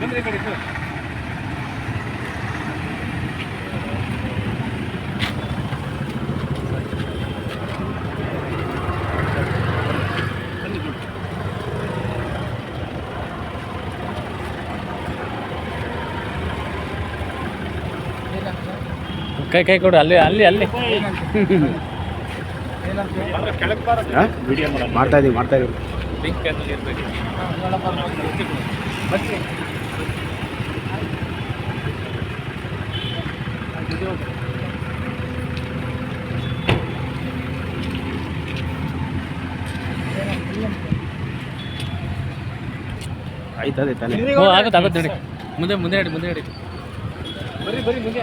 ಬಂದ್ರೆ ಈ ಕಡೆ ಸರ್. ಕೈ ಕೈ ಕೊಡು ಅಲ್ಲಿ ಅಲ್ಲಿ ಅಲ್ಲಿ. ಮಾಡ್ತಾ ಇದೀವಿ ಮಾಡ್ತಾ ಇದೀವಿ. ಪಿಂಕ್ ಅಲ್ಲಿ ಇರ್ಬೇಕು. ಆಯ್ತದೆ ತಾನೆ ಓ ಆಗುತ್ತೆ ಆಗುತ್ತೆ ನೋಡಿ. ಮುಂದೆ ಮುಂದೆ ನಡಿ ಮುಂದೆ ನಡಿ. ಬರ್ರಿ ಬರ್ರಿ ಮುಂದೆ.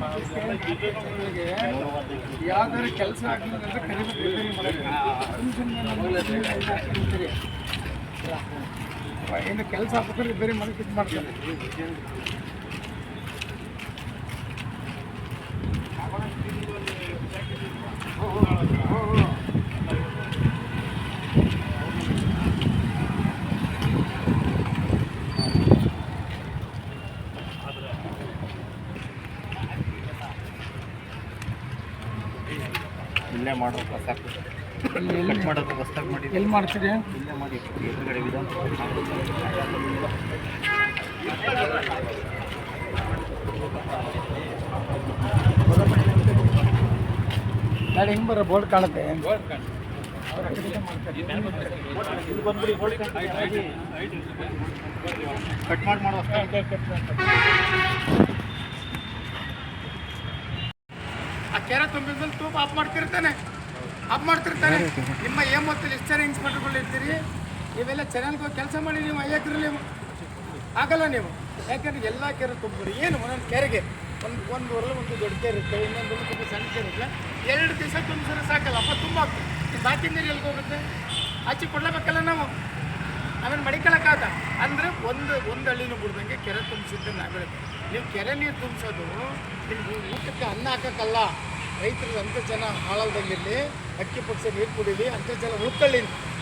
ಪಾಲಕರಿಗೆ ಯಾವ್ದಾದ್ರು ಕೆಲಸ ಆಗಲಿಲ್ಲ ಅಂದ್ರೆ ಕರಿಬೇಕು ಏನು ಕೆಲಸ ಹಾಕಿದ್ರೆ ಬೇರೆ ಮನೆ ಇದು ಮಾಡ್ತಾರೆ. ಇಲ್ಲೇ ಮಾಡೋದು ಸಾಕು ಮಾಡೋದು ಹೊಸ್ದಾಗಿ ಮಾಡಿ ಎಲ್ಲಿ ಮಾಡ್ತೀರಿ ಇಲ್ಲೇ ಮಾಡಿ. ಎದುರುಗಡೆ ವಿಧಾನ ನಾಳೆ ಹಿಂಗೆ ಬರೋ ಬೋರ್ಡ್ ಕಾಣುತ್ತೆ. ಕಟ್ ಮಾಡಿ ಮಾಡೋ ಆ ಕೆರೆ ತುಂಬಿದ್ಮೇಲೆ ತೂಪ ಆಫ್ ಮಾಡ್ತಿರ್ತಾನೆ. ಆಫ್ ಮಾಡ್ತಿರ್ತಾರೆ. ನಿಮ್ಮ ಏಮತ್ತಲ್ಲಿ ಎಷ್ಟು ಜನ ಇನ್ಸ್ಪೆಕ್ಟರ್ಗಳು ಇರ್ತೀರಿ ನೀವೆಲ್ಲ ಚೆನ್ನಾಗಿ ಕೆಲಸ ಮಾಡಿ, ನೀವು ಅಯ್ಯಕ್ರಲ್ಲಿ ಆಗಲ್ಲ ನೀವು. ಯಾಕಂದ್ರೆ ಎಲ್ಲ ಕೆರೆ ತುಂಬಿರಿ ಏನು ಒಂದೊಂದು ಕೆರೆಗೆ? ಒಂದು ಒಂದು ಊರಲ್ಲಿ ಒಂದು ದೊಡ್ಡ ಕೆರೆ ಇರುತ್ತೆ, ಇನ್ನೊಂದು ತುಂಬ ಸಣ್ಣ ಕೆರೆ ಇರುತ್ತೆ. ಎರಡು ದಿವಸ ತುಂಬಿಸಿದ್ರೆ ಸಾಕಲ್ಲ, ಅಪ್ಪ ತುಂಬ ಆಗ್ತದೆ. ಬಾಕಿ ನೀರು ಎಲ್ಲಿ ಹೋಗುತ್ತೆ? ಆಚೆ ಕೊಡ್ಲೇಬೇಕಲ್ಲ ನಾವು. ಆಮೇಲೆ ಮಡಿಕೊಳ್ಳೋಕ್ಕಾಗ ಅಂದರೆ ಒಂದು ಒಂದು ಹಳ್ಳಿನೂ ಬಿಡ್ದಂಗೆ ಕೆರೆ ತುಂಬಿಸಿದ್ದೆ ನಾವು ನೀವು ಕೆರೆ ನೀರು ತುಂಬಿಸೋದು, ನಿಮ್ಗೆ ಊಟಕ್ಕೆ ಅನ್ನ ಹಾಕೋಕ್ಕಲ್ಲ. ರೈತರು ಅಂತರ್ಜಲ ಹಾಳಲ್ದಂಗಿರಲಿ ಅಕ್ಕಿ ಪಕ್ಷ ನೀರು ಕುಡೀಲಿ ಅಂತರ್ಜಲ ಜಲ ಉಳ್ಕೊಳ್ಳಿ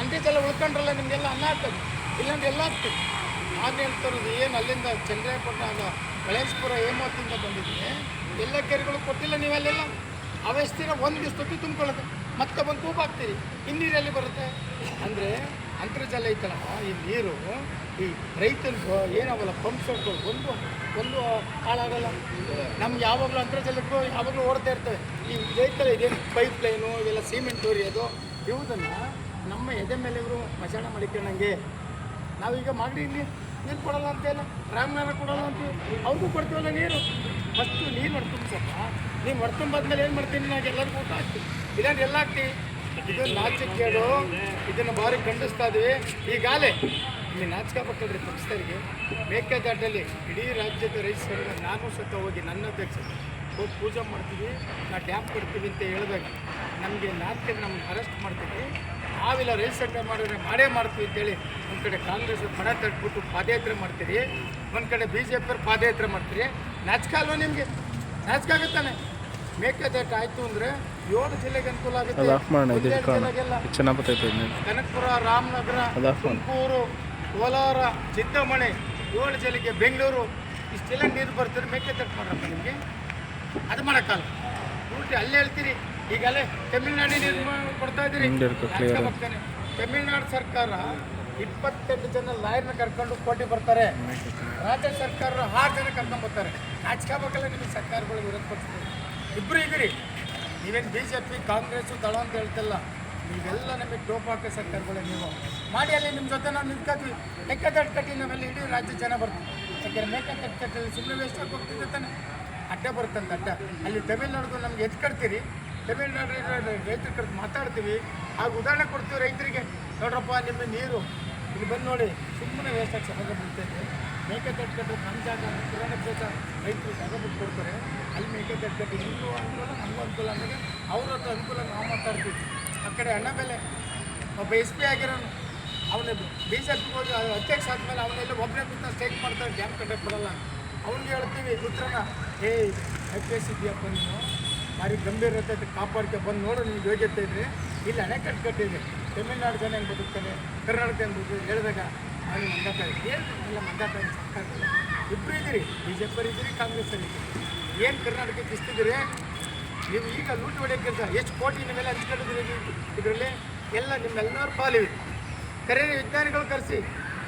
ಅಂತರ್ಜಲ ಉಳ್ಕೊಂಡ್ರಲ್ಲ ನಿಮಗೆಲ್ಲ ಅನ್ನ ಆಗ್ತದೆ, ಇಲ್ಲಾಂದ್ರೆ ಎಲ್ಲ ಆಗ್ತದೆ. ನಾನು ಹೇಳ್ತಾರದು ಏನು ಅಲ್ಲಿಂದ ಚಂದ್ರಾಯಪಟ್ಟಣ, ಕಳೇಶ್ಪುರ ಏಮಾತಿಂದ ಬಂದಿದ್ದೀನಿ. ಎಲ್ಲ ಕೆರೆಗಳು ಕೊಟ್ಟಿಲ್ಲ ನೀವಲ್ಲೆಲ್ಲ. ಅವಸ್ಥಿರ ಒಂದು ದಿವಸಕ್ಕೆ ತುಂಬ್ಕೊಳ್ಳೋದು. ಮತ್ತೆ ಬಂದು ತೂಪ ಹಾಕ್ತೀರಿ ಇನ್ನೀರಲ್ಲಿ ಬರುತ್ತೆ. ಅಂದರೆ ಅಂತರ್ಜಲ ಐತಲ್ಲ, ಈ ನೀರು, ಈ ರೈತನಿಗೂ ಏನಾಗಲ್ಲ ಪಂಪ್ ಸೆಟ್ಗಳು ಒಂದು ಒಂದು ಹಾಳಾಗಲ್ಲ ನಮ್ಗೆ ಯಾವಾಗಲೂ ಅಂತರ್ಜಲಕ್ಕೂ ಯಾವಾಗಲೂ ಓಡ್ತಾ ಇರ್ತವೆ ಈ ರೈತರ ಇದೇನು ಪೈಪ್ ಲೈನು ಇವೆಲ್ಲ ಸಿಮೆಂಟ್ ಅದು. ಇವುದನ್ನು ನಮ್ಮ ಎದೆ ಮೇಲೆ ಇವರು ಮಶಾಣ ಮಾಡಿಕೊಂಡಂಗೆ ನಾವೀಗ ಮಾಡಿ ಇಲ್ಲಿ ನೀರು ಕೊಡಲ್ಲ ಅಂತ ಇಲ್ಲ ರಾಮನಾರ ಕೊಡಲ್ಲ ಅಂತ ಅವ್ರಿಗೂ ಕೊಡ್ತೀವಲ್ಲ ನೀರು. ಫಸ್ಟು ನೀರು ಹೊಡ್ತುಂಬಿಸಪ್ಪ ನೀವು ಹೊಡ್ತುಂಬಾದ್ಮೇಲೆ ಏನು ಮಾಡ್ತೀನಿ ನಾವು ಎಲ್ಲರಿಗೂ ಊಟ ಹಾಕ್ತೀನಿ ಇಲ್ಲಾಂದ್ರೆ ಎಲ್ಲ ಹಾಕ್ತೀವಿ. ಇದು ಕೇಳು ಇದನ್ನು ಭಾರಿ ಖಂಡಿಸ್ತಾ ಇದ್ದೀವಿ ಗಾಲೆ, ಇಲ್ಲಿ ನಾಚಿಕಬೇಕಲ್ರಿ ಪಕ್ಷದರಿಗೆ ಮೇಕೆದಾಟಲ್ಲಿ ಇಡೀ ರಾಜ್ಯದ ರೈತರಿಗೆ ನಾನು ಸತ ಹೋಗಿ ನನ್ನ ಅಧ್ಯಕ್ಷ ಹೋಗಿ ಪೂಜೆ ಮಾಡ್ತೀವಿ, ನಾ ಡ್ಯಾಮ್ ಕೊಡ್ತೀವಿ ಅಂತ ಹೇಳಬೇಕು ನಮಗೆ ನಾಚಿಕೆ ನಮ್ಗೆ ಅರೆಸ್ಟ್ ಮಾಡ್ತೀವಿ. ನಾವಿಲ್ಲ ರೈಸ್ ಸಂಘ ಮಾಡಿದ್ರೆ ಮಾಡೇ ಮಾಡ್ತೀವಿ ಅಂತೇಳಿ ಒಂದು ಕಡೆ ಕಾಂಗ್ರೆಸ್ ಮನೆ ತಟ್ಬಿಟ್ಟು ಪಾದಯಾತ್ರೆ ಮಾಡ್ತೀರಿ, ಒಂದು ಕಡೆ ಬಿ ಜೆ ಪಿಯವ್ರು ಪಾದಯಾತ್ರೆ ಮಾಡ್ತೀರಿ. ನಾಚಿಕೆ ಅಲ್ವಾ ನಿಮಗೆ? ನಾಚಿಕೆ ಆಗುತ್ತಾನೆ ಮೇಕೆದಾಟ ಆಯಿತು ಅಂದರೆ ಏಳು ಜಿಲ್ಲೆಗೆ ಅನುಕೂಲ ಆಗುತ್ತೆ. ಒಂದೆರಡು ಜಿಲ್ಲೆಗೆಲ್ಲ ಚೆನ್ನಾಗಿ ಬರ್ತೈತೆ ಕನಕಪುರ ರಾಮನಗರ ಅದು ಮಾಡು. ತುಮಕೂರು ಕೋಲಾರ ಚಿಂತಾಮಣಿ ಏಳು ಜಿಲ್ಲೆಗೆ ಬೆಂಗಳೂರು ಇಷ್ಟೆಲ್ಲ ನೀರು ಬರ್ತಾರೆ ಮೇಕೆದಾಟು ಮಾಡಪ್ಪ ನಿಮಗೆ. ಅದು ಮಾಡೋಕ್ಕಲ್ಲ. ಉಲ್ಟಿ ಅಲ್ಲೇ ಹೇಳ್ತೀರಿ. ಈಗಲೇ ತಮಿಳ್ನಾಡು ನೀರು ಮಾ- ಕೊಡ್ತಾ ಇದ್ದೀರಿ. ತಮಿಳುನಾಡು ಸರ್ಕಾರ ಇಪ್ಪತ್ತೆಂಟು ಜನ ಲಾಯರ್ನ ಕರ್ಕೊಂಡು ಕೋಟಿ ಬರ್ತಾರೆ. ರಾಜ್ಯ ಸರ್ಕಾರ ಆರು ಜನ ಕರ್ಕೊಂಡು ಬರ್ತಾರೆ. ನಾಚಿಕಾಬೇಕಲ್ಲ ನಿಮಗೆ ಸರ್ಕಾರಗಳು ವಿರೋಧ ಪಡಿಸ್ತಾರೆ. ಇಬ್ಬರು ಇದ್ದೀರಿ. ನೀವೇನು ಬಿ ಜೆ ಪಿ ಕಾಂಗ್ರೆಸ್ಸು ದಳ ಅಂತ ಹೇಳ್ತಿಲ್ಲ. ನೀವೆಲ್ಲ ನಮಗೆ ಟೋಪ್ ಹಾಕೋ ಸರ್ಕಾರಗಳೇ ನೀವು. ಮಾಡಿ ಅಲ್ಲಿ ನಿಮ್ಮ ಜೊತೆ ನಾವು ನಿಂತ್ಕೊತೀವಿ. ಲೆಕ್ಕದಟ್ಟು ಕಟ್ಟಿ ನಾವೆಲ್ಲ ಇಡೀ ರಾಜ್ಯ ಜನ ಬರ್ತೀವಿ ಯಾಕೆಂದ್ರೆ ಮೇಕೆ ಕಟ್ಟಲ್ಲಿ ಸುಮ್ಮನೆ ವೇಸ್ಟ್ ಆಗಿ ಹೋಗ್ತಿದ್ದೆ ತಾನೆ. ಅಡ್ಡ ಬರುತ್ತಂತ ಅಡ್ಡ. ಅಲ್ಲಿ ತಮಿಳ್ನಾಡು ನಮ್ಗೆ ಎದ್ದು ಕಟ್ತೀರಿ. ತಮಿಳ್ನಾಡು ರೈತರ ಕಡೆ ಮಾತಾಡ್ತೀವಿ. ಆಗ ಉದಾಹರಣೆ ಕೊಡ್ತೀವಿ ರೈತರಿಗೆ. ನೋಡ್ರಪ್ಪ ನಿಮ್ಮ ನೀರು. ಇಲ್ಲಿ ಬಂದು ನೋಡಿ, ಸುಮ್ಮನೆ ವೇಸ್ಟ್ ಆಗಿ ಸಮಾಜ ಬಿಡ್ತೈತೆ ಮೇಕೆ ಕಟ್ಕೊಂಡು ನಮ್ಮ ಜಾಗ ಕಿರಾಣ ಕ್ಷೇತ್ರ ರೈತರು ಬಿಟ್ಟು ಕೊಡ್ತಾರೆ. ಅಲ್ಲಿ ಮೇಕೆ ಕಟ್ಕೊಂಡು ನಿಮಗೂ ಅನುಕೂಲ, ನಮಗೂ ಅನುಕೂಲ ಅಂದಾಗ ಅವ್ರ ಹತ್ರ ಅನುಕೂಲ ನಾವು ಮಾತಾಡ್ತೀವಿ ಆ ಕಡೆ ಅಣ್ಣ ಬೆಲೆ, ಒಬ್ಬ ಎಸ್ ಪಿ ಆಗಿರೋನು, ಅವನ ಬಿ ಜೆ ಎಫ್ ಹೋಗಿ ಅಧ್ಯಕ್ಷ ಆದಮೇಲೆ ಅವನೆಲ್ಲ ಒಬ್ಬನೇ ಕೂತ ಸ್ಟೇಕ್ ಮಾಡ್ತಾರೆ ಡ್ಯಾಮ್ ಕಟ್ಟಕ್ಕೆ ಬಿಡಲ್ಲ ಅವ್ನಿಗೆ ಹೇಳ್ತೀವಿ, ಪುತ್ರನ ಏ ಎಚ್ ಪಿ ಎಸ್ ಇದೆಯಪ್ಪ ನೀನು? ಭಾರಿ ಗಂಭೀರ ಇರ್ತೈತೆ ಕಾಪಾಡ್ಕೆ, ಬಂದು ನೋಡು ನಿಮ್ಗೆ ಯೋಗ್ಯತೆ ಇದ್ರೆ. ಇಲ್ಲಿ ಅಣೆಕಟ್ಟು ಕಟ್ಟಿದೆ. ತಮಿಳ್ನಾಡು ಜನ ಹೆಂಗೆ ಬದುಕ್ತಾನೆ ಕರ್ನಾಟಕ ಹೆಂಗೆ ಬದುಕ್ತಾರೆ? ಹೇಳಿದಾಗ ಅವನಿಗೆ ಮಂದಾತ ಏನು ಎಲ್ಲ ಮಂದಾತ ಸರ್ಕಾರ ಇಬ್ಬರು ಇದ್ದೀರಿ. ಬಿ ಜೆ ಪಿ ಇದ್ದೀರಿ, ಕಾಂಗ್ರೆಸ್ ಅಲ್ಲಿ ಏನು ಕರ್ನಾಟಕಕ್ಕೆ ಇಷ್ಟಿದ್ದೀರಿ ನೀವು ಈಗ ಲೂಟಿ ಹೊಡೆಯೋ ಕೆಲಸ. ಎಷ್ಟು ಕೋಟಿ ನಿಮ್ಮೆಲ್ಲ ಹಂಚ್ಕೊಂಡಿದ್ದೀರಿ ಇದರಲ್ಲಿ? ಎಲ್ಲ ನಿಮ್ಮೆಲ್ಲರ ಪಾಲಿವೆ ಕರೆ ವಿಜ್ಞಾನಿಗಳು ಕರೆಸಿ.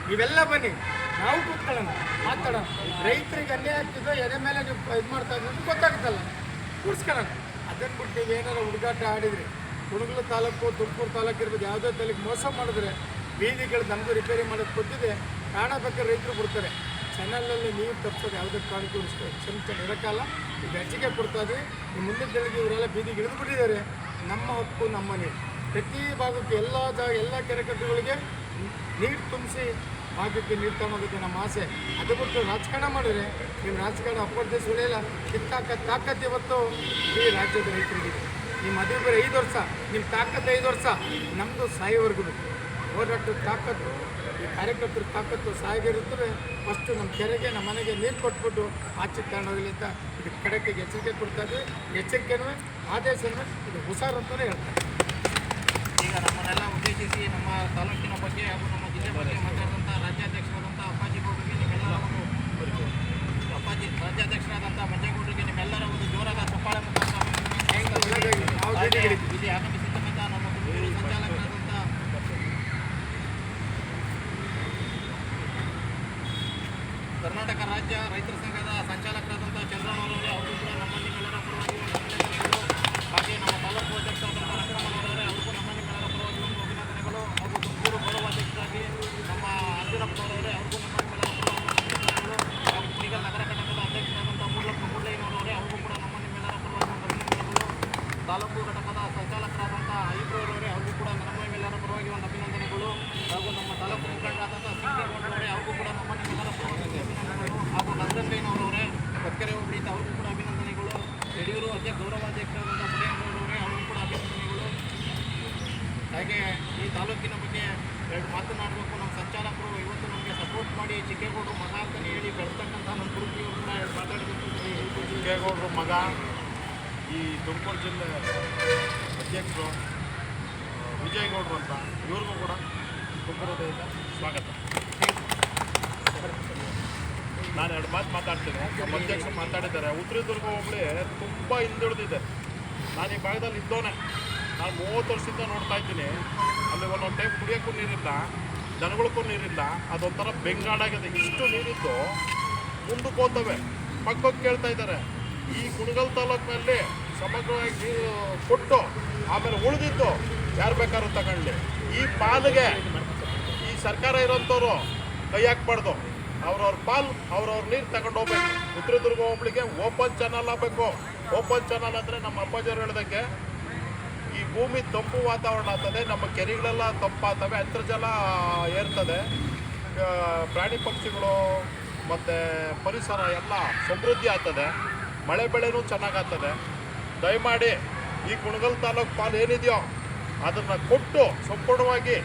ನೀವೆಲ್ಲ ಬನ್ನಿ. ನಾವು ಕೂತ್ಕೊಳ್ಳೋಣ. ಮಾತಾಡೋಣ. ರೈತರಿಗೆ ಅನ್ಯಾಯ ಆಗ್ತಿದ್ದೋ ಎದೆ ಮೇಲೆ ನೀವು ಇದು ಮಾಡ್ತಾ ಇದ್ದೀರಿ ಅಂತ ಗೊತ್ತಾಗುತ್ತಲ್ಲ. ಕೂರ್ಸ್ಕೊಳ್ಳೋಣ. ಅದನ್ನು ಬಿಟ್ಟು ಏನಾರು ಹುಡುಗಾಟ ಆಡಿದ್ರಿ ಕುಣಗಲ ತಾಲೂಕು, ತುಮಕೂರು ತಾಲೂಕು ಇರ್ಬೋದು, ಯಾವುದೇ ತಾಲೂಕು ಮೋಸ ಮಾಡಿದ್ರೆ ಬೀದಿಗಳು ನಮಗೂ ರಿಪೇರಿ ಮಾಡೋದು ಕೊಟ್ಟಿದೆ ಕಾಣ ಬೇಕಾದ್ರೆ ರೈತರು ಬಿಡ್ತಾರೆ ಚಾನಲಲ್ಲಿ ನೀವು ತಪ್ಪಿಸೋದು ಯಾವುದೇ ಕಾರಣಕ್ಕೂ ಕ್ಷಮಿತ ಇರೋಕ್ಕಲ್ಲ ಈಗ ಹೆಚ್ಚಿಗೆ ಕೊಡ್ತಾ ಇದ್ವಿ ಈ ಮುಂದಿನ ದಿನಕ್ಕೆ ಇವರೆಲ್ಲ ಬೀದಿಗೆ ಇಳಿದುಬಿಟ್ಟಿದ್ದಾರೆ ನಮ್ಮ ಹಕ್ಕು, ನಮ್ಮ ನೀರು. ಪ್ರತಿ ಭಾಗಕ್ಕೆ ಎಲ್ಲ ಜಾಗ ಎಲ್ಲ ಕೆರೆಕಟ್ಟುಗಳಿಗೆ ನೀರು ತುಂಬಿಸಿ ಭಾಗಕ್ಕೆ ನೀರು ತಗೋಬೇಕು ನಮ್ಮ ಆಸೆ. ಅದು ಬಿಟ್ಟು ರಾಜಕಾರಣ ಮಾಡಿದ್ರೆ ನಿಮ್ಮ ರಾಜಕಾರಣ ಅಪ್ಪರ್ದೇಶ ಉಳಿಯಲ್ಲ ಕಿತ್ತಾಕ ತಾಕತ್ತು ಇವತ್ತು ಈ ರಾಜ್ಯದ ರೈತರಿಗಿದೆ ನಿಮ್ಮ ಮದುವೆ ಬೇರೆ ಐದು ವರ್ಷ, ನಿಮ್ಮ ತಾಕತ್ತು ಐದು ವರ್ಷ ನಮ್ಮದು ಸಾಯೋವರೆಗೂ ಹೋರಾಟದ ತಾಕತ್ತು, ಈ ಕಾರ್ಯಕರ್ತರ ತಾಕತ್ತು ಸಾಯಿಗಿರುತ್ತವೆ ಫಸ್ಟು ನಮ್ಮ ಕೆರೆಗೆ, ನಮ್ಮ ಮನೆಗೆ ನೀರು ಕೊಟ್ಬಿಟ್ಟು ಆಚೆ ತಗೊಂಡೋಗಲಿ ಅಂತ ಇದು ಕಡೆಗೆ ಎಚ್ಚರಿಕೆ ಕೊಡ್ತಾ ಇದ್ವಿ. ಎಚ್ಚರಿಕೆನೂ, ಆದೇಶನೂ ಇದು ಹುಷಾರು ಅಂತಲೇ ಹೇಳ್ತಾರೆ. ಈಗ ನಮ್ಮನ್ನೆಲ್ಲ ಉದ್ದೇಶಿಸಿ ನಮ್ಮ ತಾಲೂಕಿನ ಬಗ್ಗೆ ಹಾಗೂ ನಮ್ಮ ಜಿಲ್ಲೆ ಬಗ್ಗೆ ಮಾತಾಡಿದಂಥ ರಾಜ್ಯಾಧ್ಯಕ್ಷರಾದಂಥ ಅಪ್ಪಾಜಿ ಬಗ್ಗೆ ನೀವೆಲ್ಲ ಒಂದು ಅಪ್ಪಾಜಿ ರಾಜ್ಯಾಧ್ಯಕ್ಷರಾದಂಥ ನಾವು ಹಾಗೆ ಜೊತೆಗಿದ್ದೀವಿ. ಇಲ್ಲಿ ಆಗಮಿಸಿರ್ತಕ್ಕಂಥ ನಮ್ಮ ತುಮಕೂರು ಸಂಚಾಲಕರಾದಂಥ ಕರ್ನಾಟಕ ರಾಜ್ಯ ರೈತರ ಸಂಘದ ಸಂಚಾಲಕರಾದಂಥ ಚಂದ್ರನವರವರೇ ಅವರು ಕೂಡ ನಮ್ಮ ನಿಮ್ಮೆಲ್ಲರ ಪರವಾಗಿ ಒಂದು ಅಭಿನಂದನೆಗಳು ಹಾಗೆ ನಮ್ಮ ತಾಲೂಕು ಅಧ್ಯಕ್ಷರಾದಂಥ ರಂಗಮ್ಮನವರೇ ಅವ್ರಿಗೂ ನಮ್ಮ ನಿಮ್ಮೆಲ್ಲರ ಪರವಾಗಿ ಒಂದು ಅಭಿನಂದನೆಗಳು ಹಾಗೂ ತುಮಕೂರು ಗೌರವಾಧ್ಯಕ್ಷರಾಗಿ ನಮ್ಮ ಅಂಜನಪ್ಪನವರೇ ಅವ್ರಿಗೂ ನಮ್ಮ ನಿಮ್ಮೆಲ್ಲರ ಪರವಾಗಿ ಒಂದು ಅಭಿನಂದನೆಗಳು ಹಾಗೂ ಕುಣಿಗಲ್ ನಗರ ಘಟಕದ ಅಧ್ಯಕ್ಷರಾದಂಥ ಮೂರ್ಲಪ್ಪ ಮುಳ್ಳಯ್ಯನವರೇ ಅವ್ರಿಗೂ ಕೂಡ ನಮ್ಮ ನಿಮ್ಮೆಲ್ಲರ ಪರವಾಗಿ ಒಂದು ಅಭಿನಂದನೆಗಳು ತಾಲೂಕು ಘಟಕದ ಸಂಚಾಲಕರಾದಂಥ ಐಬ್ರವರವರೇ ಅವ್ರಿಗೂ ಕೂಡ ನಮ್ಮ ನಿಮ್ಮೆಲ್ಲರ ಪರವಾಗಿ ಒಂದು ಅಭಿನಂದನೆಗಳು ಹಾಗೂ ನಮ್ಮ ತಾಲೂಕು ಮುಖಂಡರಾದಂಥ ಸಿಂಗೇಗೌಡರವರೇ ಅವ್ರಿಗೂ ಕೂಡ ನಮ್ಮ ನಿಮ್ಮೆಲ್ಲರ ಪರವಾಗಿ ಒಂದು ಅಭಿನಂದನೆಗಳು ಹಾಗೂ ನಂದನ್ಬೇನವರವರೇ ಕೊಕ್ಕರೆ ಹೋಬಳಿ ಅವ್ರಿಗೂ ಕೂಡ ಅಭಿನಂದನೆಗಳು ಯಡಿಯೂರು ಅಧ್ಯಕ್ಷ ಗೌರವಾಧ್ಯಕ್ಷರಾದಂಥ ಮುಡಿಯಣ್ಣವರವರೇ ಅವ್ರಿಗೂ ಕೂಡ ಅಭಿನಂದನೆಗಳು ಹಾಗೆ ಈ ತಾಲೂಕಿನ ಬಗ್ಗೆ ಎರಡು ಮಾತನಾಡಬೇಕು ನಮ್ಮ ಸಂಚಾಲಕರು ಇವತ್ತು ನಮಗೆ ಸಪೋರ್ಟ್ ಮಾಡಿ ಚಿಕ್ಕೇಗೌಡರು ಮಗ ಅಂತಲೇ ಹೇಳಿ ಬೆಳೆಸ್ತಕ್ಕಂಥ ನಮ್ಮ ಗುರುತಿಯವರು ಕೂಡ ಎರಡು ಮಾತಾಡಬೇಕು ಅಂತ ಹೇಳಿ ಚಿಕ್ಕೇಗೌಡರು ಮಗ ಈ ತುಮಕೂರು ಜಿಲ್ಲೆ ಅಧ್ಯಕ್ಷರು ವಿಜಯಗೌಡರು ಅಂತ ಇವ್ರಿಗೂ ಕೂಡ ತುಮಕೂರು ಹೃದಯದ ಸ್ವಾಗತ. ನಾನು ಎರಡು ಮಾತು ಮಾತಾಡ್ತೀನಿ. ನಮ್ಮ ಅಧ್ಯಕ್ಷರು ಮಾತಾಡಿದ್ದಾರೆ. ಉತ್ತರ ದುರ್ಗ ತುಂಬ ಹಿಂದುಳಿದಿದೆ. ನಾನು ಈ ಭಾಗದಲ್ಲಿ ಇದ್ದೋನೆ. ನಾನು ಮೂವತ್ತು ವರ್ಷದಿಂದ ನೋಡ್ತಾ ಇದ್ದೀನಿ. ಅಲ್ಲಿ ಒಂದೊಂದು ಟೈಮ್ ಕುಡಿಯೋಕ್ಕೂ ನೀರಿಲ್ಲ, ದನಗಳಿಗೂ ನೀರಿಲ್ಲ. ಅದೊಂಥರ ಬೆಂಗಾಡಾಗಿದೆ. ಇಷ್ಟು ನೀರಿದ್ದು ಮುಂದಕ್ಕೆ ಹೋಗ್ತವೆ ಪಕ್ಕಕ್ಕೆ ಕೇಳ್ತಾ ಇದ್ದಾರೆ. ಈ ಕುಣಗಲ್ ತಾಲೂಕಿನಲ್ಲಿ ಸಮಗ್ರವಾಗಿ ಕೊಟ್ಟು ಆಮೇಲೆ ಉಳಿದಿದ್ದು ಯಾರು ಬೇಕಾದ್ರೂ ತಗೊಳ್ಳಿ. ಈ ಪಾಲಿಗೆ ಈ ಸರ್ಕಾರ ಇರೋಂಥವ್ರು ಕೈ ಹಾಕ್ಬಾರ್ದು. ಅವ್ರವ್ರ ಪಾಲ್, ಅವ್ರವ್ರ ನೀರು ತಗೊಂಡು ಹೋಗ್ಬೇಕು. ಚಿತ್ರದುರ್ಗ ಹೋಗ್ಲಿಕ್ಕೆ ಓಪನ್ ಚಾನಲ್ ಆಗಬೇಕು. ಓಪನ್ ಚಾನಲ್ ಅಂದರೆ ನಮ್ಮ ಅಪ್ಪಾಜಿಯವರು ಹೇಳ್ದಂಗೆ ಈ ಭೂಮಿ ತಂಪು ವಾತಾವರಣ ಆಗ್ತದೆ, ನಮ್ಮ ಕೆರೆಗಳೆಲ್ಲ ತಂಪಾಗ್ತವೆ, ಅಂತರ್ಜಲ ಏರ್ತದೆ. ಪ್ರಾಣಿ ಪಕ್ಷಿಗಳು ಮತ್ತು ಪರಿಸರ ಎಲ್ಲ ಸಮೃದ್ಧಿ ಆಗ್ತದೆ. ಮಳೆ ಬೆಳೆನೂ ಚೆನ್ನಾಗಾಗ್ತದೆ. ದಯಮಾಡಿ ಈ ಕುಣಗಲ್ ತಾಲೂಕು ಪಾಲು ಏನಿದೆಯೋ ಅದನ್ನು ಕೊಟ್ಟು ಸಂಪೂರ್ಣವಾಗಿ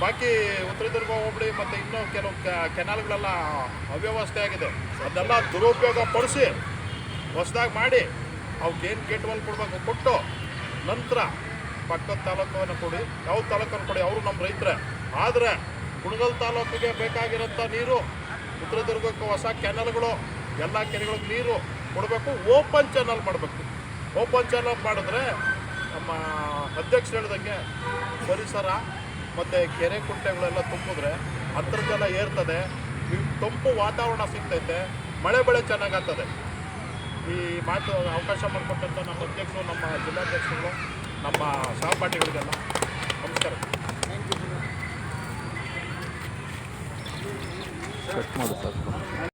ಬಾಕಿ ಬಾಕಿ ಉತ್ತರದುರ್ಗ ಹೋಬಳಿ ಮತ್ತು ಇನ್ನೂ ಕೆಲವು ಕೆನಾಲ್ಗಳೆಲ್ಲ ಅವ್ಯವಸ್ಥೆ ಆಗಿದೆ. ಅದೆಲ್ಲ ದುರುಪಯೋಗ ಪಡಿಸಿ ಹೊಸದಾಗಿ ಮಾಡಿ ಅವಕ್ಕೇನು ಗೇಟ್ವಲ್ ಕೊಡಬೇಕು ಕೊಟ್ಟು ನಂತರ ಪಕ್ಕದ ತಾಲೂಕನ್ನು ಕೊಡಿ, ಯಾವ ತಾಲೂಕನ್ನು ಕೊಡಿ, ಅವರು ನಮ್ಮ ರೈತರೇ. ಆದರೆ ಕುಣಗಲ್ ತಾಲೂಕಿಗೆ ಬೇಕಾಗಿರೋಂಥ ನೀರು ಚಿತ್ರದುರ್ಗಕ್ಕೆ ಹೊಸ ಕೆನಲ್ಗಳು, ಎಲ್ಲ ಕೆರೆಗಳಿಗೆ ನೀರು ಕೊಡಬೇಕು ಓಪನ್ ಚಾನಲ್ ಮಾಡಬೇಕು. ಓಪನ್ ಚಾನಲ್ ಮಾಡಿದ್ರೆ ನಮ್ಮ ಅಧ್ಯಕ್ಷರು ಹೇಳಿದಂಗೆ ಪರಿಸರ ಮತ್ತು ಕೆರೆ ಕುಂಟೆಗಳೆಲ್ಲ ತುಂಬಿದ್ರೆ ಅಂತರ್ಜಲ ಏರ್ತದೆ ತಂಪು ವಾತಾವರಣ ಸಿಗ್ತೈತೆ, ಮಳೆ ಬೆಳೆ ಚೆನ್ನಾಗಾಗ್ತದೆ. ಈ ಮಾತು ಅವಕಾಶ ಮಾಡಿಕೊಟ್ಟಂಥ ನಮ್ಮ ಅಧ್ಯಕ್ಷರು, ನಮ್ಮ ಜಿಲ್ಲಾಧ್ಯಕ್ಷರು ನಮ್ಮ ಸಹಪಾಠಿಗಳಿಗೆಲ್ಲ ನಮಸ್ಕಾರ. You sir